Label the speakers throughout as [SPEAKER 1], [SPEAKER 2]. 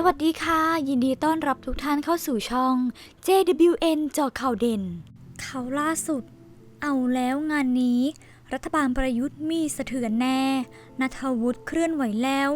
[SPEAKER 1] สวัสดีค่ะ ยินดีต้อนรับทุกท่านเข้าสู่ช่อง JWN จอข่าวเด่นเขาล่าสุด เอาแล้วงานนี้ รัฐบาลประยุทธ์มีสะเทือนแน่นัทวุฒิเคลื่อนไหวแล้ว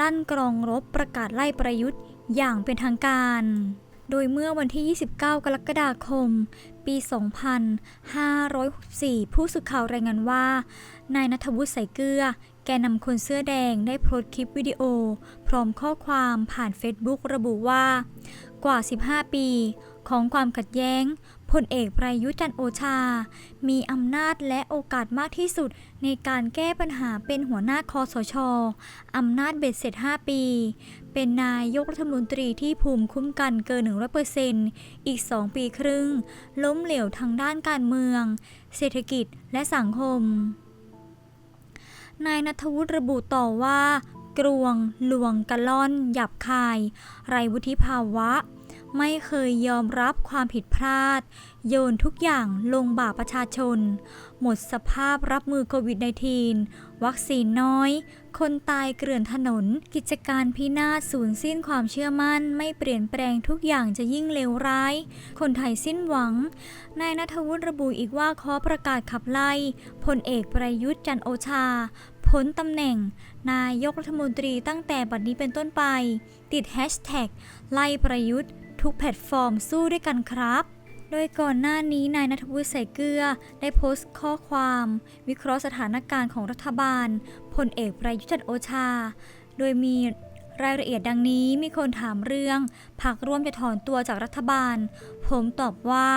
[SPEAKER 1] ลั่นกรองรบประกาศไล่ประยุทธ์อย่างเป็นทางการ โดยเมื่อวันที่ 29 กรกฎาคม ปี 2564 ผู้สื่อข่าวรายงานว่า นายนัทวุฒิใส่เกลือแกนนำคนเสื้อแดงได้โพสต์คลิปวิดีโอ พร้อมข้อความผ่านเฟซบุ๊กระบุว่า กว่า 15 ปี ของความขัดแย้งพลเอกประยุทธ์จันโอชา มีอำนาจและโอกาสมากที่สุดในการแก้ปัญหาเป็นหัวหน้าคอสช อำนาจเบ็ดเสร็จ 5 ปี เป็นนายกรัฐมนตรีที่ภูมิคุ้มกันเกิน 100%อีก 2 ปีครึ่ง ล้มเหลวทางด้านการเมือง เศรษฐกิจและสังคม นายนัทวุฒิระบุต่อว่ากรวง หลวงกะล่อน หยับคาย ไรวุฒิภาวะ ไม่เคยยอมรับความผิดพลาด โยนทุกอย่างลงบ่าประชาชน หมดสภาพรับมือโควิด -19 วัคซีนน้อย คนตายเกลื่อนถนน กิจการพินาศสูญสิ้นความเชื่อมั่น ไม่เปลี่ยนแปลงทุกอย่างจะยิ่งเลวร้าย คนไทยสิ้นหวัง นายนัทวุฒิระบุอีกว่าขอประกาศขับไล่พลเอกประยุทธ์จันโอชา พ้นตำแหน่ง นายกรัฐมนตรีตั้งแต่บัดนี้เป็นต้นไป ติดแฮชแท็กไล่ประยุทธ์ทุกแพลตฟอร์มสู้ด้วยกันครับ โดยก่อนหน้านี้นายนัทวุฒิใส่เกลือ ได้โพสต์ข้อความ วิเคราะห์สถานการณ์ของรัฐบาลพลเอกประยุทธ์จันโอชา โดยมีรายละเอียดดังนี้มีคนถามเรื่อง พักร่วมจะถอนตัวจากรัฐบาล ผมตอบว่า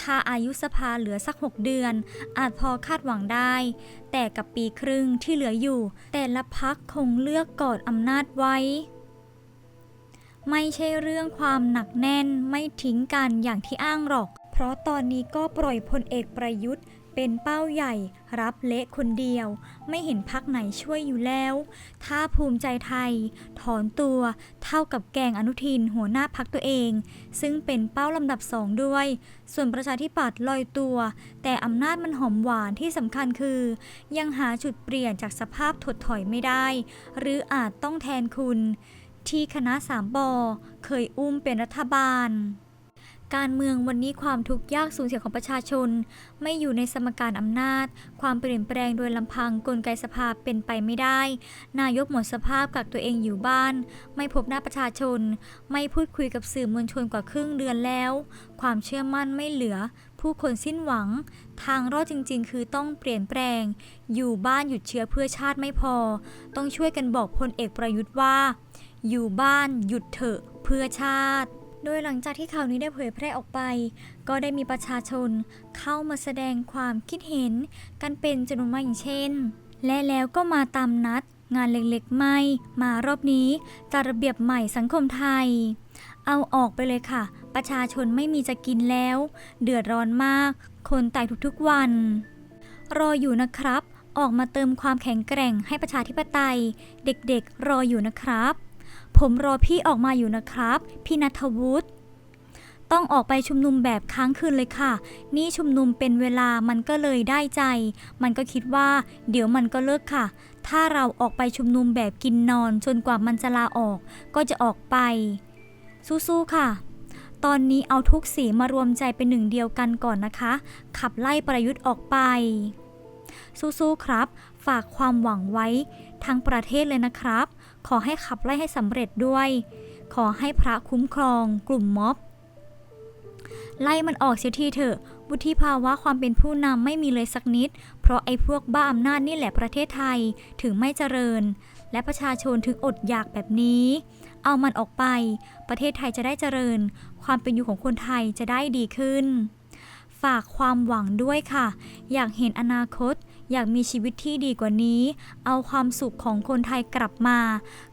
[SPEAKER 1] ถ้าอายุสภาเหลือสัก 6 เดือน อาจพอคาดหวังได้ แต่กับปีครึ่งที่เหลืออยู่ แต่ละพักคงเลือกกอดอำนาจไว้ ไม่ใช่เรื่องความหนักแน่นไม่ทิ้งกันอย่างที่อ้างหรอก เพราะตอนนี้ก็ปล่อยพลเอกประยุทธ์ เป็นเป้าใหญ่รับเละคนเดียว ไม่เห็นพักไหนช่วยอยู่แล้ว ถ้าภูมิใจไทย ถอนตัวเท่ากับแกงอนุทินหัวหน้าพักตัวเอง ซึ่งเป็นเป้าลำดับสองด้วย ส่วนประชาธิปัตย์ลอยตัว แต่อำนาจมันหอมหวานที่สำคัญคือ ยังหาจุดเปลี่ยนจากสภาพถดถอยไม่ได้ หรืออาจต้องแทนคุณ ที่คณะสามปอเคยอุ้มเป็นรัฐบาล การเมืองวันนี้ความทุกข์ยากสูญเสียของประชาชน ไม่อยู่ในสมการอำนาจ ความเปลี่ยนแปลงโดยลำพังกลไกสภาเป็นไปไม่ได้ นายกหมดสภาพกักตัวเองอยู่บ้าน ไม่พบหน้าประชาชน ไม่พูดคุยกับสื่อมวลชนกว่าครึ่งเดือนแล้ว ความเชื่อมั่นไม่เหลือ ผู้คนสิ้นหวัง ทางรอดจริง ๆ คือต้องเปลี่ยนแปลง อยู่บ้านหยุดเชื้อเพื่อชาติไม่พอ ต้องช่วยกันบอกพลเอกประยุทธ์ว่า อยู่บ้านหยุดเถอะเพื่อชาติ โดยหลังจากที่ข่าวนี้ได้เผยแพร่ออกไป ก็ได้มีประชาชนเข้ามาแสดงความคิดเห็น กันเป็นจำนวนมากอย่างเช่น และแล้วก็มาตามนัด งานเล็กๆไม่ มารอบนี้จัดระเบียบใหม่สังคมไทย เอาออกไปเลยค่ะ ประชาชนไม่มีจะกินแล้ว เดือดร้อนมาก คนตายทุกๆวัน รออยู่นะครับ ออกมาเติมความแข็งแกร่งให้ประชาธิปไตย เด็กๆ รออยู่นะครับ ผมรอพี่ออกมาอยู่นะครับ พี่นัทวุฒิต้องออกไปชุมนุมแบบค้างคืนเลยค่ะ นี่ชุมนุมเป็นเวลามันก็เลยได้ใจ มันก็คิดว่า เดี๋ยวมันก็เลิกค่ะ ถ้าเราออกไปชุมนุมแบบกินนอนจนกว่ามันจะลาออก ก็จะออกไป สู้ๆค่ะ ตอนนี้เอาทุกสีมารวมใจเป็นหนึ่งเดียวกันก่อนนะคะ ขับไล่ประยุทธ์ออกไป สู้ๆครับ ฝากความหวังไว้ทั้งประเทศเลยนะครับ ขอให้ขับไล่ให้สำเร็จด้วย ขอให้พระคุ้มครอง กลุ่มม็อบ ไล่มันออกเสียทีเถอะวุฒิภาวะความเป็นผู้นำไม่มีเลยสักนิด เพราะไอ้พวกบ้าอำนาจนี่แหละประเทศไทยถึงไม่เจริญ และประชาชนถึงอดอยากแบบนี้ เอามันออกไป ประเทศไทยจะได้เจริญ ความเป็นอยู่ของคนไทยจะได้ดีขึ้น ฝากความหวังด้วยค่ะ อยากเห็นอนาคต อยากมีชีวิตที่ดีกว่านี้ เอาความสุขของคนไทยกลับมา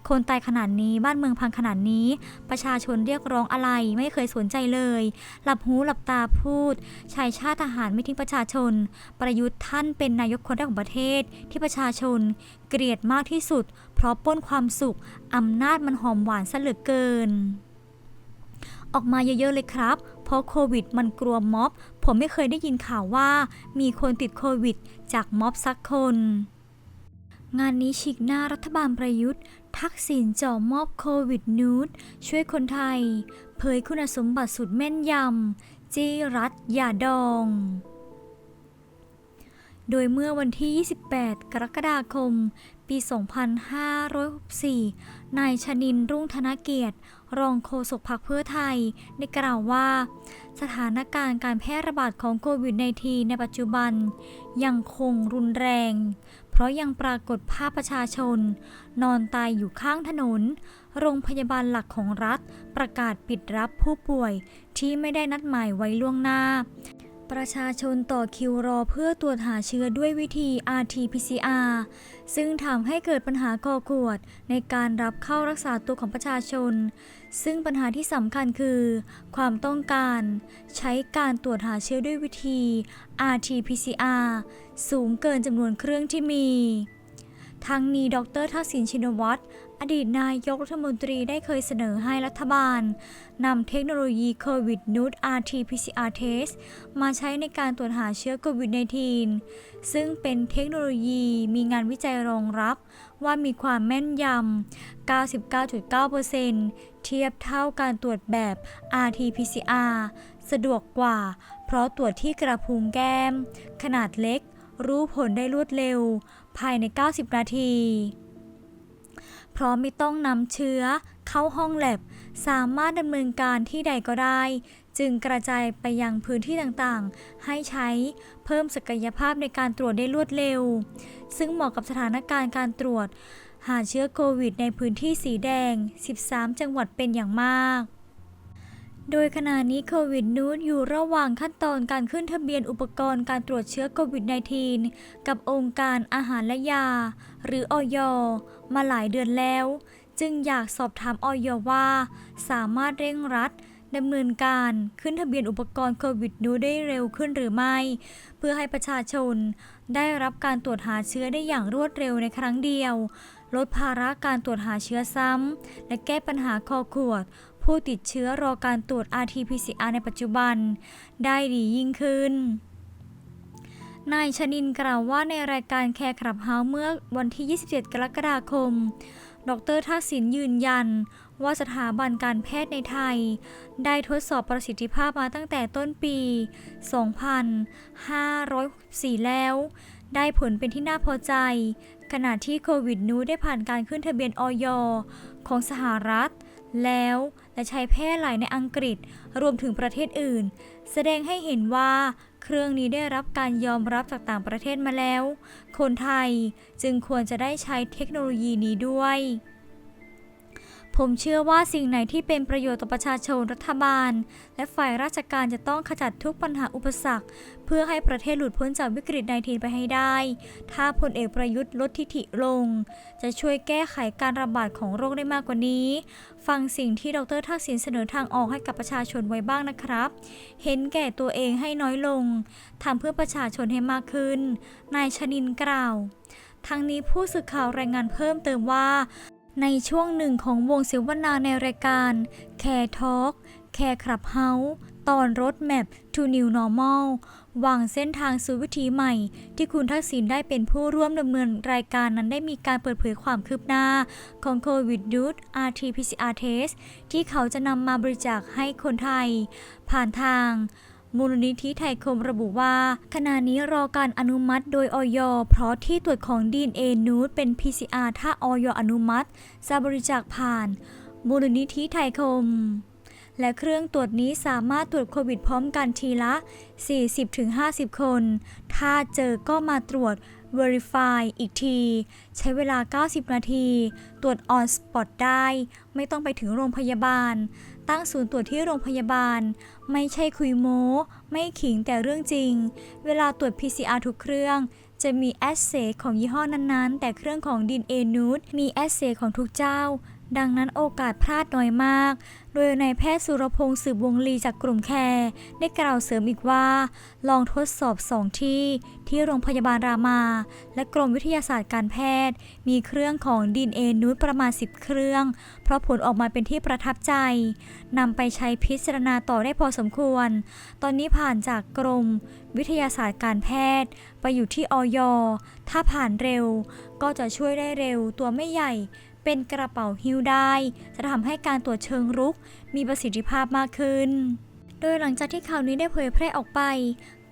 [SPEAKER 1] คนตายขนาดนี้บ้านเมืองพังขนาดนี้ ประชาชนเรียกร้องอะไรไม่เคยสนใจเลย หลับหูหลับตาพูดชายชาติทหารไม่ทิ้งประชาชน ประยุทธ์ท่านเป็นนายกคนแรกของประเทศ ที่ประชาชน เกลียดมากที่สุด เพราะปล้นความสุขอำนาจมันหอมหวานซะเหลือเกิน ออกมาเยอะๆเลยครับ ราะโควิดมันกลัวม็อบ ผมไม่เคยได้ยินข่าวว่า มีคนติดโควิด จากม็อบสักคน งานนี้ฉีกหน้ารัฐบาลประยุทธ์ ทักษิณจ่อมอบโควิดนูตช่วยคนไทย เผยคุณสมบัติสุดแม่นยำจี้รัฐอย่าดองโดยเมื่อวันที่ 28 กรกฎาคม ปี 2564 นายชนินร์รุ่งธนเกียรติ รองโฆษกพรรคเพื่อไทย ได้กล่าวว่า สถานการณ์การแพร่ระบาดของโควิด -19 ในปัจจุบัน ยังคงรุนแรง เพราะยังปรากฏภาพประชาชน นอนตายอยู่ข้างถนน โรงพยาบาลหลักของรัฐ ประกาศปิดรับผู้ป่วยที่ไม่ได้นัดหมายไว้ล่วงหน้า ประชาชนต่อคิวรอเพื่อตรวจหาเชื้อด้วยวิธี RT-PCR ซึ่งทำให้เกิดปัญหาก่อกวดในการรับเข้ารักษาตัวของประชาชน ซึ่งปัญหาที่สำคัญคือ ความต้องการ ใช้การตรวจหาเชื้อด้วยวิธี RT-PCR สูงเกินจำนวนเครื่องที่มี ทั้งนี้ดรทักษิณชินวัตร อดีตนายกรัฐมนตรีได้เคยเสนอให้รัฐบาลนำเทคโนโลยีโควิดนูต RT-PCR test มาใช้ในการตรวจหาเชื้อโควิด -19 ซึ่งเป็นเทคโนโลยีมีงานวิจัยรองรับว่ามีความแม่นยำ 99.9%เทียบเท่าการตรวจแบบ RT-PCR สะดวกกว่า เพราะตรวจที่กระพุ้งแก้ม ขนาดเล็ก รู้ผลได้รวดเร็ว ภายใน 90 นาทีเพราะไม่ต้องนำเชื้อเข้าห้องแลบ สามารถดำเนินการที่ใดก็ได้ จึงกระจายไปยังพื้นที่ต่างๆ ให้ใช้เพิ่มศักยภาพในการตรวจได้รวดเร็ว ซึ่งเหมาะกับสถานการณ์การตรวจ หาเชื้อโควิดในพื้นที่สีแดง 13 จังหวัดเป็นอย่างมาก โดยขณะนี้โควิดนูตอยู่ระหว่างขั้นตอนการขึ้นทะเบียนอุปกรณ์การตรวจเชื้อโควิด -19 กับองค์การอาหารและยา หรืออย มาหลายเดือนแล้ว จึงอยากสอบถามอยว่า สามารถเร่งรัดดำเนินการขึ้นทะเบียนอุปกรณ์โควิดนูได้เร็วขึ้นหรือไม่ เพื่อให้ประชาชน ได้รับการตรวจหาเชื้อได้อย่างรวดเร็วในครั้งเดียว ลดภาระการตรวจหาเชื้อซ้ำ และแก้ปัญหาคอขวด ผู้ติดเชื้อรอการตรวจ RT-PCR ในปัจจุบัน ได้ดียิ่งขึ้นนายชนินกล่าวว่าในรายการแคร์ขับเฮาเมื่อวันที่ 27 กรกฎาคม ดรทักษิณยืนยัน ว่าสถาบันการแพทย์ในไทย ได้ทดสอบประสิทธิภาพมาตั้งแต่ต้นปี 2564 แล้ว ได้ผลเป็นที่น่าพอใจ ขณะที่โควิดนูได้ผ่านการขึ้นทะเบียนอยของสหรัฐ แล้ว และใช้แพร่หลายในอังกฤษรวมถึงประเทศอื่น แสดงให้เห็นว่าเครื่องนี้ได้รับการยอมรับจากต่างประเทศมาแล้ว คนไทยจึงควรจะได้ใช้เทคโนโลยีนี้ด้วย ผมเชื่อว่าสิ่งไหนที่เป็นประโยชน์ต่อประชาชนรัฐบาล และฝ่ายราชการจะต้องขจัดทุกปัญหาอุปสรรค เพื่อให้ประเทศหลุดพ้นจากวิกฤต -19 ไปให้ได้ ถ้าพลเอกประยุทธ์ลดทิฐิลง จะช่วยแก้ไขการระบาดของโรคได้มากกว่านี้ ฟังสิ่งที่ดรทักษิณเสนอทางออกให้กับประชาชนไว้บ้างนะครับ เห็นแก่ตัวเองให้น้อยลงทำเพื่อประชาชนให้มากขึ้นนายชนินกล่าวทั้งนี้ผู้สื่อข่าวรายงานเพิ่มเติมว่า ในช่วงหนึ่งของวงเสวนาในรายการ Care Talk Care Clubhouse ตอนรถแมพ to New Normal วางเส้นทางสู่วิถีใหม่ ที่คุณทักษิณได้เป็นผู้ร่วมดำเนินรายการนั้นได้มีการเปิดเผยความคืบหน้า ของโควิดดูด RT-PCR test ที่เขาจะนำมาบริจาคให้คนไทย ผ่านทาง มูลนิธิไทยคมระบุว่า ขณะนี้รอการอนุมัติโดยออยเพราะที่ตรวจของ DNA นูดเป็น PCR ถ้าออยอนุมัติจะบริจาคผ่าน มูลนิธิไทยคม และเครื่องตรวจนี้สามารถตรวจโควิดพร้อมกันทีละ 40-50 คน ถ้าเจอก็มาตรวจ Verify อีกที ใช้เวลา 90 นาที ตรวจ On Spot ได้ ไม่ต้องไปถึงโรงพยาบาล ตั้งศูนย์ตรวจที่โรงพยาบาล ไม่ใช่คุยโม้ ไม่ขิงแต่เรื่องจริง เวลาตรวจ PCR ทุกเครื่อง จะมีแอสเซของยี่ห้อนั้นๆ แต่เครื่องของดินเอนูดมีแอสเซของทุกเจ้า ดังนั้นโอกาสพลาดน้อยมาก โดยนายแพทย์สุรพงศ์สืบวงลีจากกลุ่มแคร์ได้กล่าวเสริมอีกว่า ลองทดสอบสองที่ ที่โรงพยาบาลรามา และกรมวิทยาศาสตร์การแพทย์ มีเครื่องของดีเอนูตประมาณ 10 เครื่อง เพราะผลออกมาเป็นที่ประทับใจนำไปใช้พิจารณาต่อได้พอสมควร ตอนนี้ผ่านจากกรมวิทยาศาสตร์การแพทย์ ไปอยู่ที่ออยถ้าผ่านเร็ว ก็จะช่วยได้เร็วตัวไม่ใหญ่ เป็นกระเป๋าหิ้วได้ จะทำให้การตรวจเชิงรุก มีประสิทธิภาพมากขึ้น โดยหลังจากที่ข่าวนี้ได้เผยแพร่ออกไป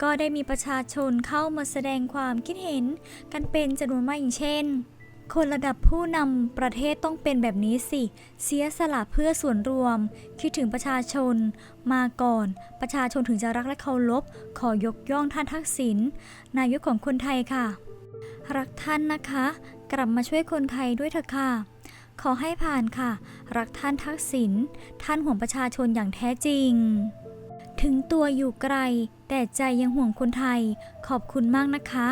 [SPEAKER 1] ก็ได้มีประชาชนเข้ามาแสดงความคิดเห็น กันเป็นจำนวนมากอย่างเช่น คนระดับผู้นำประเทศต้องเป็นแบบนี้สิ เสียสละเพื่อส่วนรวม คิดถึงประชาชน มาก่อน ประชาชนถึงจะรักและเคารพ ขอยกย่องท่านทักษิณนายกของคนไทยค่ะ รักท่านนะคะ กลับมาช่วยคนไทยด้วยเถอะค่ะ ขอให้ผ่านค่ะ รักท่านทักษิณท่านห่วงประชาชนอย่างแท้จริง ถึงตัวอยู่ไกล แต่ใจยังห่วงคนไทย ขอบคุณมากนะคะ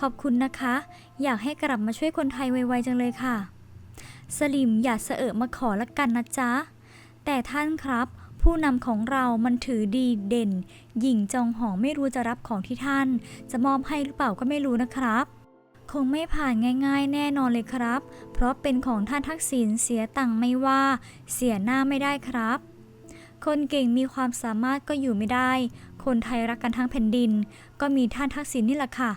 [SPEAKER 1] ขอบคุณนะคะ อยากให้กลับมาช่วยคนไทยไวๆจังเลยค่ะ สลิมอย่าเสอะมาขอละกันนะจ๊ะ แต่ท่านครับ ผู้นำของเรามันถือดีเด่น หญิงจองหองไม่รู้จะรับของที่ท่าน จะมอบให้หรือเปล่าก็ไม่รู้นะครับ คงไม่ผ่านง่ายๆ แน่นอนเลยครับ เพราะเป็นของท่านทักษิณเสียตังค์ไม่ว่า เสียหน้าไม่ได้ครับ คนเก่งมีความสามารถก็อยู่ไม่ได้ คนไทยรักกันทั้งแผ่นดิน ก็มีท่านทักษิณนี่แหละค่ะ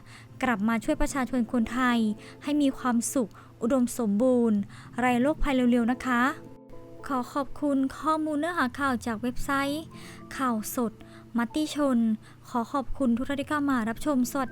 [SPEAKER 1] กลับมาช่วยประชาชนคนไทย ให้มีความสุข อุดมสมบูรณ์ ไรโรคภัยเร็วๆนะคะ ขอขอบคุณข้อมูลเนื้อหาข่าวจากเว็บไซต์ ข่าวสด มัตติชน ขอขอบคุณทุกท่านที่เข้ามารับชมสวัสดี